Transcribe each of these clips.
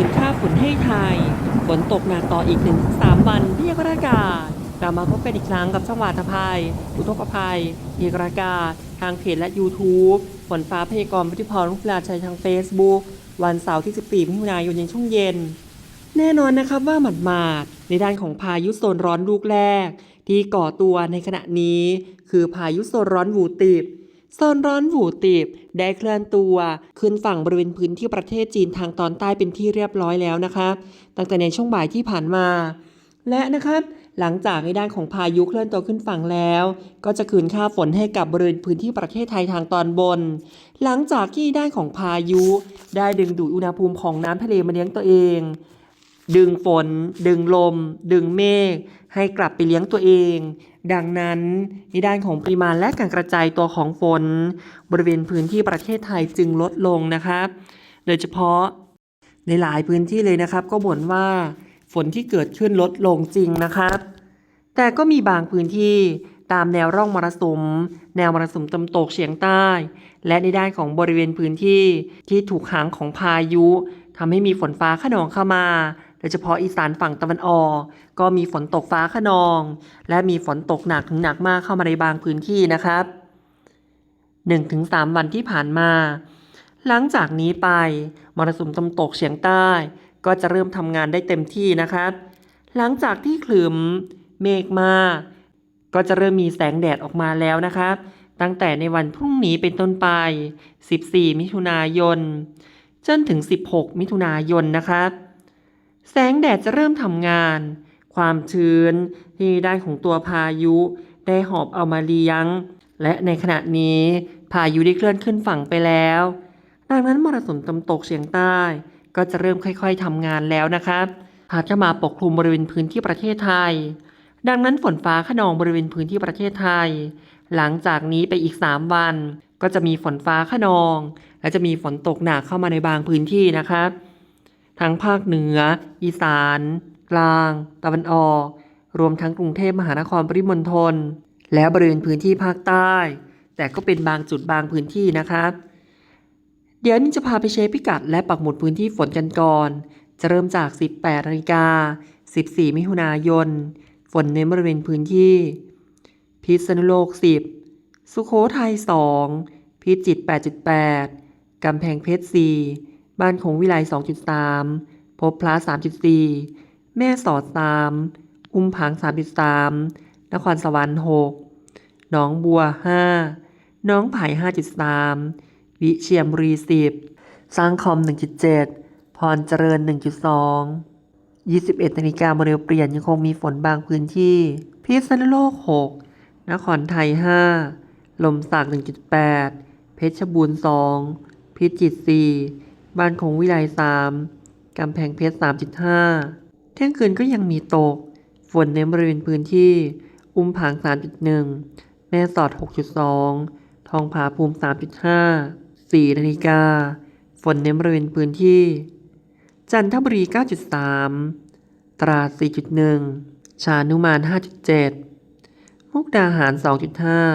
คืนค่าฝนให้ไทย ฝนตกหนักต่ออีก 1-3 วันที่ยกระกาศกลับมาพบกันอีกครั้งกับช่องวาทภัย อุทกภัยเอกรากา ทางเพจและ YouTube ฝนฟ้าพยากรณ์พุทธิพรลุกลาชัยทาง Facebook วันเสาร์ที่ 14มิถุนายนในช่วงเย็น แน่นอนนะครับว่าหมัดมาดๆในด้านของพายุโซนร้อนลูกแรก ที่ก่อตัวในขณะนี้ คือพายุโซนร้อนวูติบ โซนร้อนหูติบได้เคลื่อนตัว ขึ้นฝั่งบริเวณพื้นที่ประเทศจีนทางตอนใต้เป็นที่เรียบร้อยแล้วนะครับตั้งแต่ในช่วงบ่ายที่ผ่านมา และนะครับหลังจากในด้านของพายุเคลื่อนตัวขึ้นฝั่งแล้ว ก็จะคืนค่าฝนให้กับบริเวณพื้นที่ประเทศไทยทางตอนบน หลังจากที่ด้านของพายุ ได้ดึงดูดอุณหภูมิของน้ำทะเลมาเลี้ยงตัวเอง ดึงฝน ดึงลม ดึงเมฆให้กลับไปเลี้ยงตัวเอง ดังนั้นในด้านของปริมาณและการกระจายตัวของฝน บริเวณพื้นที่ประเทศไทยจึงลดลงนะครับ โดยเฉพาะในหลายพื้นที่เลยนะครับ ก็บ่นว่าฝนที่เกิดขึ้นลดลงจริงนะครับ แต่ก็มีบางพื้นที่ตามแนวร่องมรสุม แนวมรสุมตะวันตกเฉียงใต้ และในด้านของบริเวณพื้นที่ที่ถูกหางของพายุทำให้มีฝนฟ้าขนองเข้ามา โดยเฉพาะอีสานฝั่งตะวันออก ก็มีฝนตกฟ้าขนอง และมีฝนตกหนักถึงหนักมากเข้ามาในบางพื้นที่นะครับ 1-3 วันที่ผ่านมา หลังจากนี้ไปมรสุมตะวันตกเฉียงใต้ ก็จะเริ่มทำงานได้เต็มที่นะครับ หลังจากที่คลึมเมฆมากก็จะเริ่มมีแสงแดดออกมาแล้วนะครับ ตั้งแต่ในวันพรุ่งนี้เป็นต้นไป 14 มิถุนายน จนถึง 16 มิถุนายนนะครับ แสงแดดจะเริ่มทำงาน ความชื้นที่ได้ของตัวพายุได้หอบเอามาเลี้ยง และในขณะนี้พายุได้เคลื่อนขึ้นฝั่งไปแล้ว ดังนั้นมรสุมตะวันตกเฉียงใต้ ก็จะเริ่มค่อยๆทำงานแล้วนะครับพัดเข้ามาปกคลุมบริเวณพื้นที่ประเทศไทย ดังนั้นฝนฟ้าขนองบริเวณพื้นที่ประเทศไทย หลังจากนี้ไปอีก 3 วัน ก็จะมีฝนฟ้าขนอง และจะมีฝนตกหนักเข้ามาในบางพื้นที่นะครับ ทั้งภาคเหนือ อีสาน กลาง ตะวันออก รวมทั้งกรุงเทพมหานครปริมณฑล และบริเวณพื้นที่ภาคใต้ แต่ก็เป็นบางจุดบางพื้นที่นะครับเดี๋ยวนี้จะพาไปเช็คพิกัดและปักหมุดพื้นที่ฝนกันก่อน จะเริ่มจาก 18นาฬิกา 14 มิถุนายน ฝนในบริเวณพื้นที่ พิษณุโลก 10 สุโขทัย 2 พิจิตร 8.8 กำแพงเพชร 4 บ้านของวิไล 2.3 พบพลา3.4 แม่สอด 3 อุ้มผาง 3.3 นครสวรรค์ 6 หนองบัว 5 น้องไผ่ 5.3 วิเชียรบุรี 10 สร้างคอม 1.7 พรเจริญ 1.2 21นาฬิกาโมเดลเปลี่ยนยังคงมีฝนบางพื้นที่ พิษณุโลก 6 นครไทย 5 ลมสัก1.8 เพชรบูรณ์ 2 พิจิตร 4 บ้านของวิไล3กำแพงเพชร 3.5 เที่ยงคืนก็ยังมีตก ฝนในบริเวณพื้นที่ อุ้มผาง 3.1 แม่สอด 6.2 ทองผาภูมิ 3.5 4นาฬิกา ฝนในบริเวณพื้นที่ จันทบุรี 9.3 ตราด 4.1 ชานุมาน 5.7 มุกดาหาร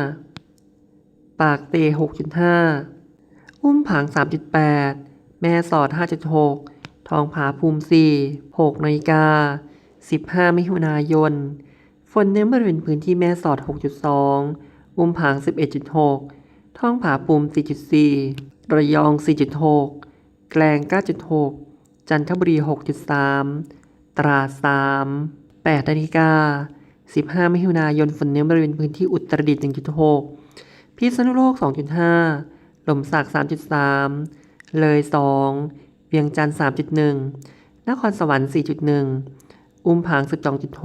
2.5 ปากเต 6.5 อุ้มผาง 3.8 แม่สอด 5.6 ทองผาภูมิ 4 6นาฬิกา 15 มิถุนายน ฝนในบริเวณพื้นที่แม่สอด 6.2อุ้มผาง 11.6ท้องผาภูมิ 4.4 ระยอง 4.6 แกลง 9.6 จันทบุรี 6.3 ตราด 3 8นาฬิกา 15 มิถุนายน ฝนในบริเวณพื้นที่อุตรดิตถ์1.6 พิษณุโลก 2.5 หล่มสัก 3.3 เลย2เวียงจันทร์3.1 นครสวรรค์ 4.1 อุ้มผาง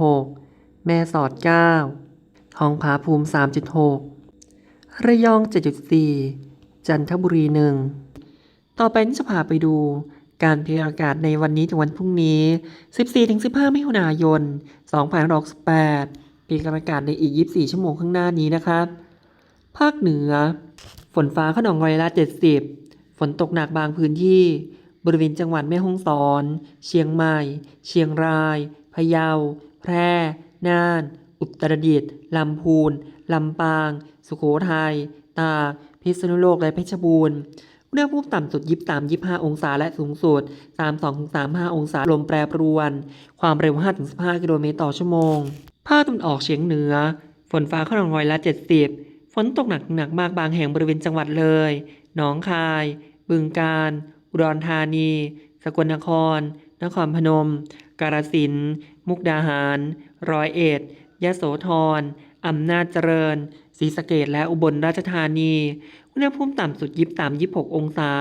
12.6 แม่สอด 9 ทองผาภูมิ 3.6 ระยอง 7.4 จันทบุรี 1 ต่อไปนี้จะพาไปดูการพยากรณ์อากาศในวันนี้ถึงวันพรุ่งนี้ 14-15 มิถุนายน 2568ปีการอากาศในอีก 24 ชั่วโมงข้างหน้านี้นะครับ ภาคเหนือ ฝนฟ้าขนองร้อยละ 70 ฝนตกหนักบางพื้นที่ บริเวณจังหวัดแม่ฮ่องสอน เชียงใหม่ เชียงราย พะเยา แพร่ น่าน อุตรดิตถ์ลำพูน ลำปาง สุโขทัย ตาก พิษณุโลก และเพชรบูรณ์อุณหภูมิต่ำสุด 23 25 องศา และสูงสุด 32 35 องศา ลมแปรปรวน ความเร็ว 5-15 กิโลเมตรต่อชั่วโมง ภาคตะวันออกเฉียงเหนือ ฝนฟ้าขนองร้อยละ 70 ฝนตกหนักหนักมากบางแห่งบริเวณจังหวัดเลย หนองคาย บึงกาฬอุดรธานี สกลนคร นครพนม กาฬสินธุ์มุกดาหาร ร้อยเอ็ด ยโสธร อำนาจเจริญ ศรีสะเกษและอุบลราชธานี อุณหภูมิต่ำสุด 23 26 องศา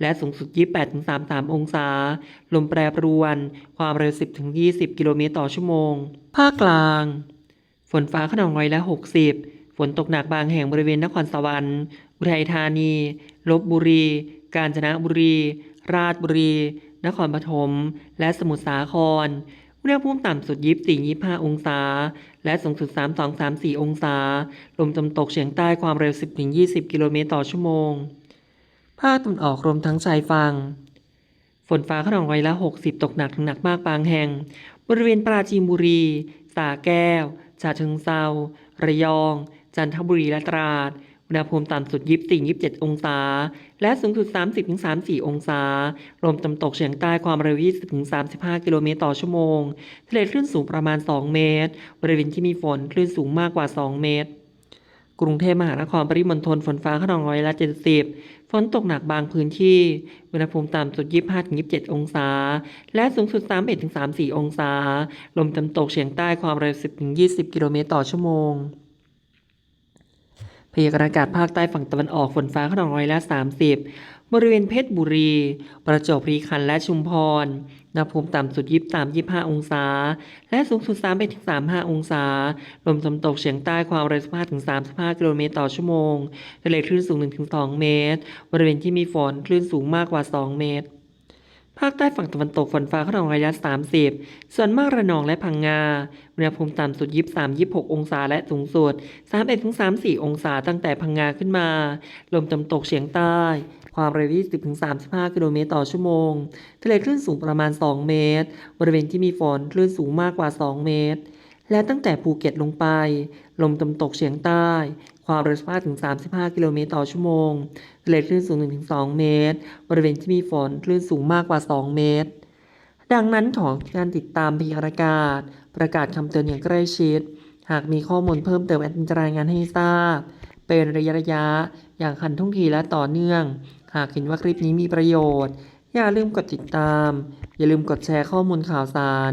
และสูงสุด 28 33 องศา ลมแปรปรวน ความเร็ว 10 20 กิโลเมตรต่อชั่วโมง ภาคกลาง ฝนฟ้าขนองร้อยละ 60ฝนตกหนักบางแห่งบริเวณนครสวรรค์ อุทัยธานี ลบบุรี กาญจนบุรี ราชบุรี นครปฐม และสมุทรสาคร อุณหภูมิต่ำสุด 24 25 องศา และสูงสุด 32 34 องศา ลมตะวันตกเฉียงใต้ความเร็ว 10 20 กิโลเมตรต่อชั่วโมง ภาคตะวันออกรวมทั้งชายฝั่ง ฝนฟ้าขนองร้อยละ 60 ตกหนักถึงหนักมากบางแห่ง บริเวณปราจีนบุรี สาแก้วฉะเชิงเซาระยอง จันทบุรีและตราด ณหภูมิต่ำสุด 24 27 องศา และสูงสุด 30 34 องศา ลมตะวันตกเฉียงใต้ความเร็ว 20 35 กิโลเมตรต่อชั่วโมง ทะเลคลื่นสูงประมาณ 2 เมตร บริเวณที่มีฝนคลื่นสูงมากกว่า 2 เมตร กรุงเทพมหานครปริมณฑลฝนฟ้าขนองร้อยละ 70 ฝนตกหนักบางพื้นที่ อุณหภูมิต่ำสุด 25-27 องศา และสูงสุด 31-34 องศา ลมตะวันตกเฉียงใต้ความเร็ว 10-20 กิโลเมตรต่อชั่วโมง พยากรณ์อากาศภาคใต้ฝั่งตะวันออกฝนฟ้าขนองร้อยละ 30 บริเวณเพชรบุรี ประจวบคีรีขันธ์และชุมพรอุณหภูมิต่ำสุด 23-25 องศา และสูงสุด 3-35 องศา ลมตะวันตกเฉียงใต้ความเร็ว15-35 กิโลเมตรต่อชั่วโมงทะเลคลื่นสูง 1-2 เมตร บริเวณที่มีฝนคลื่นสูงมากกว่า 2 เมตร ภาคใต้ฝั่งตะวันตกฝนฟ้าขนองระยะ 30 ส่วนมากระนองและพังงาอุณหภูมิต่ำสุด 23-26 องศาและสูงสุด 31-34 องศาตั้งแต่พังงาขึ้นมา ลมตะวันตกเฉียงใต้ ความเร็ว20-35 กิโลเมตรต่อชั่วโมง ทะเลคลื่นสูงประมาณ 2 เมตร บริเวณที่มีฝนคลื่นสูงมากกว่า 2 เมตร และตั้งแต่ภูเก็ตลงไป ลมตะวันตกเฉียงใต้ ความเร็ว15-35 กิโลเมตรต่อชั่วโมงทะเลคลื่นสูง 1-2 เมตร บริเวณที่มีฝนคลื่นสูงมากกว่า 2 เมตร ดังนั้นขอการติดตามพยากรณ์อากาศ ประกาศคำเตือนอย่างใกล้ชิด หากมีข้อมูลเพิ่มเติมแอดมินจะรายงานให้ทราบ เป็นระยะระยะ อย่างคันท่วงทีและต่อเนื่อง หากเห็นว่าคลิปนี้มีประโยชน์ อย่าลืมกดติดตาม อย่าลืมกดแชร์ข้อมูลข่าวสาร